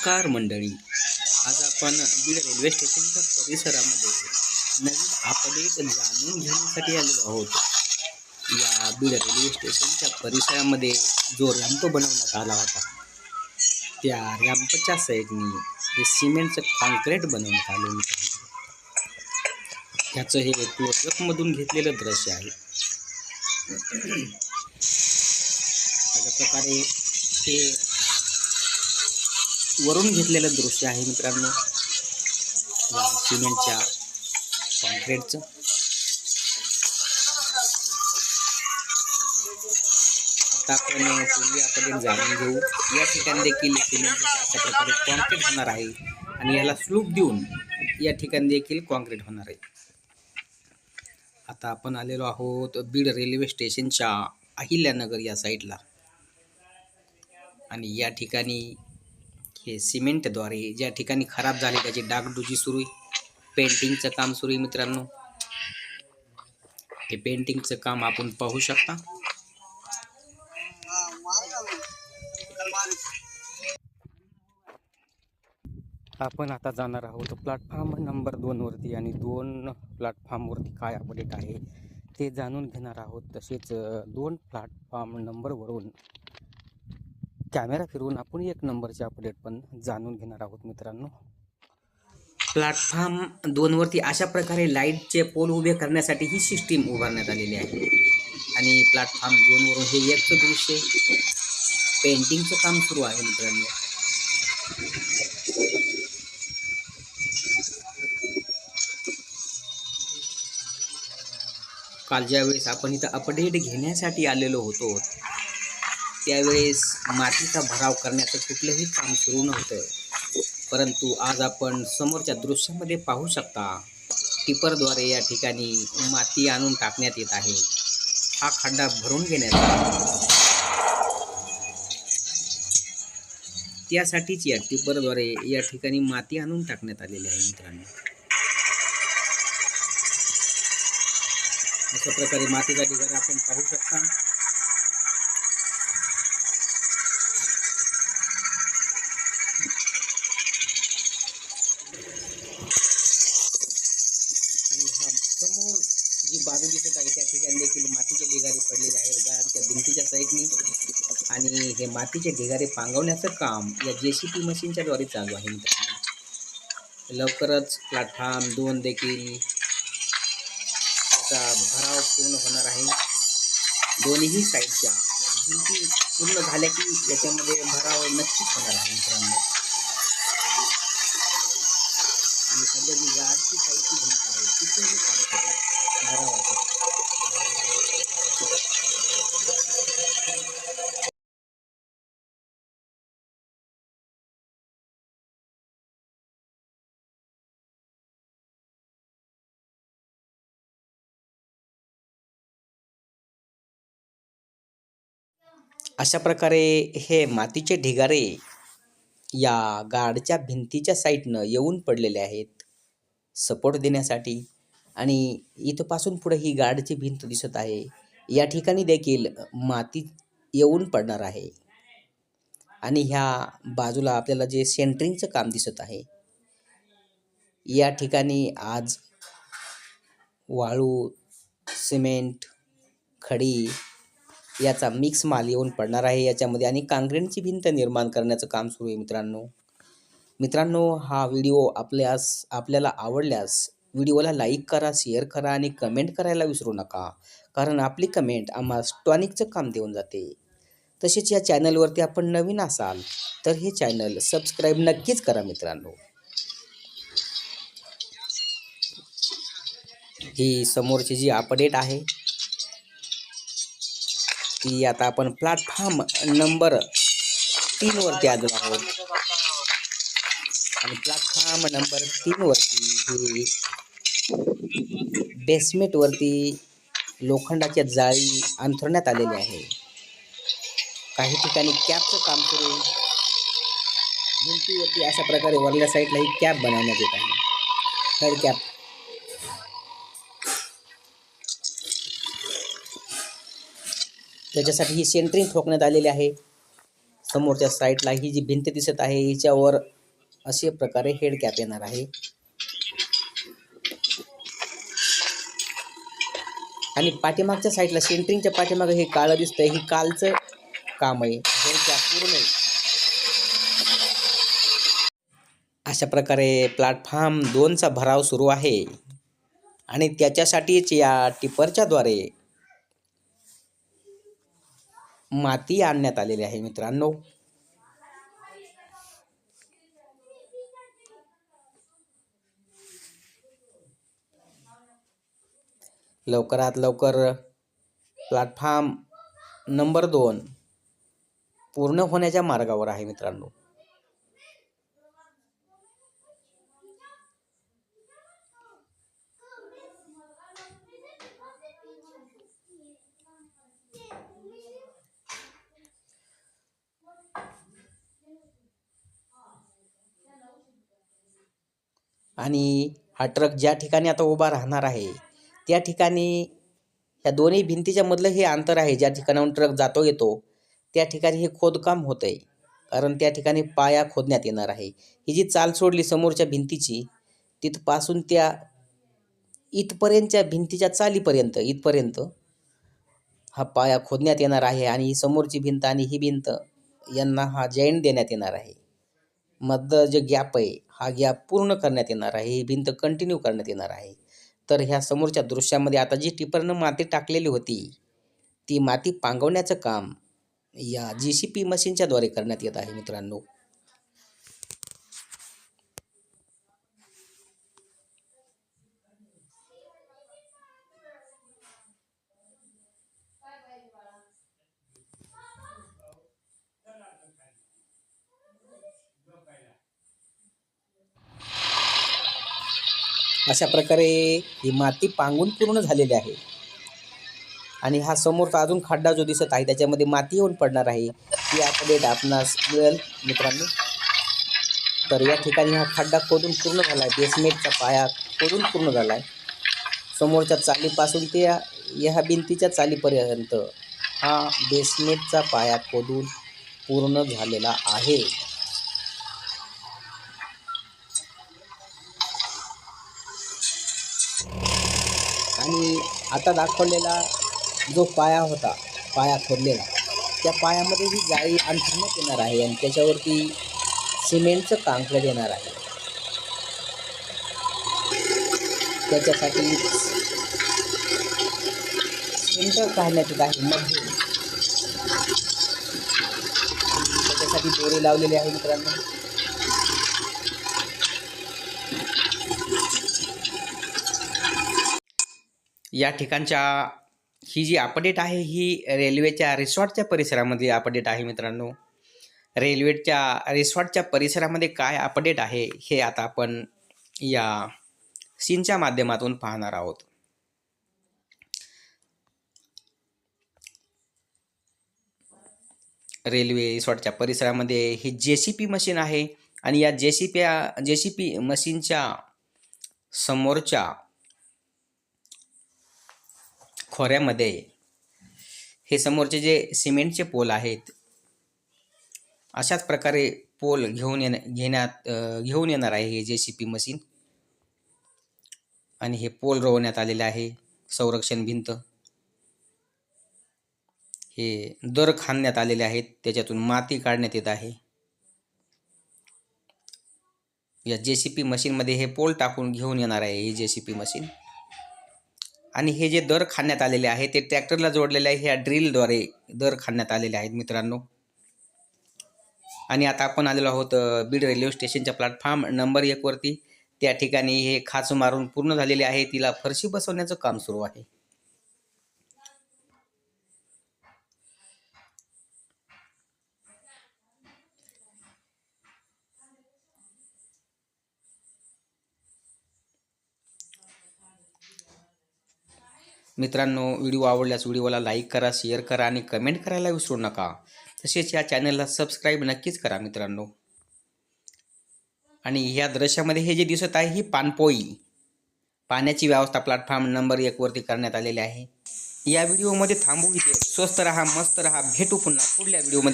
नमस्कार मंडळी. आज आपण बीड रेल्वे स्टेशनच्या परिसरामध्ये नवीन अपडेट जाणून घेण्यासाठी आलेलो आहोत. या बीड रेल्वे स्टेशनच्या परिसरामध्ये जो रॅम्प बनवण्यात आला होता त्या रॅम्पच्या साईडने हे सिमेंटचं कॉन्क्रीट बनवण्यात आलेलं आहे त्याचं हे क्लोजअपमधून घेतलेलं दृश्य आहे. अशा प्रकारे हे वरून घेतलेलं दृश्य आहे मित्रांनो. या सिमेंटच्या कॉन्क्रीटचं. आता आपण पूर्वी आपण जाणून घेऊ. या ठिकाणी देखील सिमेंटचं अशा प्रकारे कॉन्क्रीट होणार आहे. आणि याला स्लूप देऊन या ठिकाणी देखील कॉन्क्रीट होणार आहे. आता आपण आलेलो आहोत बीड रेल्वे स्टेशनच्या अहिल्यानगर या साईडला. आणि या ठिकाणी हे सिमेंटद्वारे ज्या ठिकाणी खराब झाले त्याची डागडुजी सुरू आहे. पेंटिंगचं काम सुरू आहे मित्रांनो. हे पेंटिंगचं काम आपण पाहू शकता. आपण आता जाणार आहोत प्लॅटफॉर्म नंबर दोनवरती आणि दोन प्लॅटफॉर्मवरती काय अपडेट आहे ते जाणून घेणार आहोत. तसेच दोन प्लॅटफॉर्म नंबरवरून कॅमेरा फिरवून आपण एक नंबरचे अपडेट पण जाणून घेणार आहोत मित्रांनो. प्लॅटफॉर्म दोनवरती अशा प्रकारे लाईटचे पोल उभे करण्यासाठी ही सिस्टीम उभारण्यात आलेली आहे. आणि प्लॅटफॉर्म दोनवरून हे एकचं दृश्य पेंटिंगचं काम सुरू आहे मित्रांनो. काल ज्यावेळेस आपण इथं अपडेट घेण्यासाठी आलेलो होतो त्यावेळेस मातीचा भराव करण्याचं कुठलंही काम सुरू नव्हतं. परंतु आज आपण समोरच्या दृश्यामध्ये पाहू शकता टिपरद्वारे या ठिकाणी माती आणून टाकण्यात येत आहे. हा खड्डा भरून घेण्याचा. त्यासाठीच या टिपरद्वारे या ठिकाणी माती आणून टाकण्यात आलेली आहे मित्रांनो. अशा प्रकारे मातीचा ढिगारा आपण पाहू शकता. आहे देखील मातीचे ढिगारे पडलेले आहेत गाडच्या भिंतीच्या साईडनी. आणि हे मातीचे ढिगारे पांगवण्याचं काम या जे सी पी मशीनच्या द्वारे चालू आहे मित्रांनो. लवकरच प्लॅटफॉर्म दोन देखील त्याचा भराव पूर्ण होणार आहे. दोन्ही साईडच्या भिंती पूर्ण झाल्या की याच्यामध्ये भराव नक्कीच होणार आहे मित्रांनो. आणि सध्या जी गाडची साईडची भिंत आहे तिथेही अशा प्रकारे हे मातीचे ढिगारे या गाडच्या भिंतीच्या साईडनं येऊन पडलेले आहेत. सपोर्ट देण्यासाठी. आणि इथपासून पुढे ही गाडची भिंत दिसत आहे. या ठिकाणी देखील माती येऊन पडणार आहे. आणि ह्या बाजूला आपल्याला जे सेंटरिंगचं काम दिसत आहे या ठिकाणी आज वाळू सिमेंट खडी याचा मिक्स माल येऊन पडणार आहे याच्यामध्ये आणि काँक्रीटची भिंत निर्माण करण्याचं काम सुरू आहे मित्रांनो. मित्रांनो हा व्हिडिओ आपल्यास आपल्याला आवडल्यास व्हिडिओला लाईक करा शेअर करा आणि कमेंट करायला विसरू नका. कारण आपली कमेंट आम्हा टॉनिकचं काम देऊन जाते. तसेच या चॅनलवरती आपण नवीन असाल तर हे चॅनल सबस्क्राईब नक्कीच करा मित्रांनो. ही समोरची जी अपडेट आहे की आता आपण प्लॅटफॉर्म नंबर तीनवरती आलो आहोत. आणि प्लॅटफॉर्म नंबर तीनवरती हे बेसमेंटवरती लोखंडाच्या जाळी अंथरण्यात आलेली आहे. काही ठिकाणी कॅपचं काम करून भिंतीवरती अशा प्रकारे वरल्या साईडला ही कॅप बनवण्यात येत आहे. हेड कॅप त्याच्यासाठी ही सेंटरिंग ठोकण्यात आलेली आहे. समोरच्या साईडला ही जी भिंत दिसत आहे हिच्यावर अशा प्रकारे हेड कॅप येणार आहे. आणि पाठीमागच्या साईडला सेंटरिंगच्या पाठीमागं हे काळं दिसतंय ही कालचं काम आहे. हेड कॅप पूर्ण आहे अशा प्रकारे प्लॅटफॉर्म दोनचा भराव सुरू आहे. आणि त्याच्यासाठीच या टिपरच्याद्वारे माती आणण्यात आलेली आहे मित्रांनो. लवकरात लवकर प्लॅटफॉर्म नंबर दोन पूर्ण होण्याच्या मार्गावर आहे मित्रांनो. आणि हा ट्रक ज्या ठिकाणी आता उभा राहणार आहे त्या ठिकाणी ह्या दोन्ही भिंतीच्या मधलं हे अंतर आहे ज्या ठिकाणाहून ट्रक जातो येतो त्या ठिकाणी हे खोदकाम होतं आहे कारण त्या ठिकाणी पाया खोदण्यात येणार आहे. ही जी चाल सोडली समोरच्या भिंतीची तिथपासून त्या इथपर्यंतच्या भिंतीच्या चालीपर्यंत इथपर्यंत हा पाया खोदण्यात येणार आहे आणि ही समोरची भिंत आणि ही भिंत यांना हा जॉईंट देण्यात येणार आहे. मधलं जे गॅप आहे हा गॅप पूर्ण करण्यात येणार आहे ही भिंत कंटिन्यू करण्यात येणार आहे. तर ह्या समोरच्या दृश्यामध्ये आता जी टिपरनं माती टाकलेली होती ती माती पांगवण्याचं काम या जी सी पी मशीनच्याद्वारे करण्यात येत आहे मित्रांनो. अशा प्रकारे ही माती पांगून पूर्ण झालेली आहे. आणि हा समोरचा अजून खड्डा जो दिसत आहे त्याच्यामध्ये माती येऊन पडणार आहे. ती अपडेट आपणास मिळेल मित्रांनो. तर या ठिकाणी हा खड्डा खोदून पूर्ण झाला आहे बेसमेंटचा पाया खोदून पूर्ण झाला आहे समोरच्या चालीपासून ते या ह्या भिंतीच्या चालीपर्यंत हा बेसमेंटचा पाया खोदून पूर्ण झालेला आहे. आता दाखवलेला जो पाया होता पाया खोदलेला त्या पायामध्ये ही जाळी अंथरण्यात येणार आहे आणि त्याच्यावरती सिमेंटचं कांकरं येणार आहे. त्याच्यासाठी सिमेंट काढण्यात येत आहे मध्ये त्याच्यासाठी दोरे लावलेले आहे मित्रांनो. या ठिकाणच्या ही जी अपडेट आहे ही रेल्वेच्या रिसॉर्टच्या परिसरामध्ये अपडेट आहे मित्रांनो. रेल्वेच्या रिसॉर्टच्या परिसरामध्ये काय अपडेट आहे हे आता आपण या सीनच्या माध्यमातून पाहणार आहोत. रेल्वे रिसॉर्टच्या परिसरामध्ये ही जे सी पी मशीन आहे आणि या J C P J C P मशीनच्या समोरच्या खोऱ्यामध्ये हे समोरचे जे सिमेंटचे पोल आहेत अशाच प्रकारे पोल घेऊन येण्या घेण्यात घेऊन येणार आहे हे जे सी पी मशीन. आणि हे पोल रोवण्यात आलेले आहे संरक्षण भिंत. हे दर खाणण्यात आलेले आहेत त्याच्यातून माती काढण्यात येत आहे. या जे सी पी मशीनमध्ये हे पोल टाकून घेऊन येणार आहे ही जे सी पी मशीन. आणि हे जे दर खाण्यात आलेले आहे ते ट्रॅक्टरला जोडलेले आहे ह्या ड्रिलद्वारे दर खाण्यात आलेले आहेत मित्रांनो. आणि आता आपण आलेलो आहोत बीड रेल्वे स्टेशनच्या प्लॅटफॉर्म नंबर एकवरती त्या ठिकाणी हे खाच मारून पूर्ण झालेले आहे तिला फरशी बसवण्याचं काम सुरू आहे. मित्रांनो व्हिडिओ आवडल्यास व्हिडिओला लाईक करा शेअर करा आणि कमेंट करायला विसरू नका. तसेच या चॅनलला सबस्क्राईब नक्कीच करा मित्रांनो. आणि ह्या दृश्यामध्ये हे जे दिसत आहे ही पाणपोई पाण्याची व्यवस्था प्लॅटफॉर्म नंबर एकवरती करण्यात आलेली आहे. या व्हिडिओमध्ये थांबू इथे. स्वस्त रहा मस्त रहा. भेटू पुन्हा पुढल्या व्हिडिओमध्ये.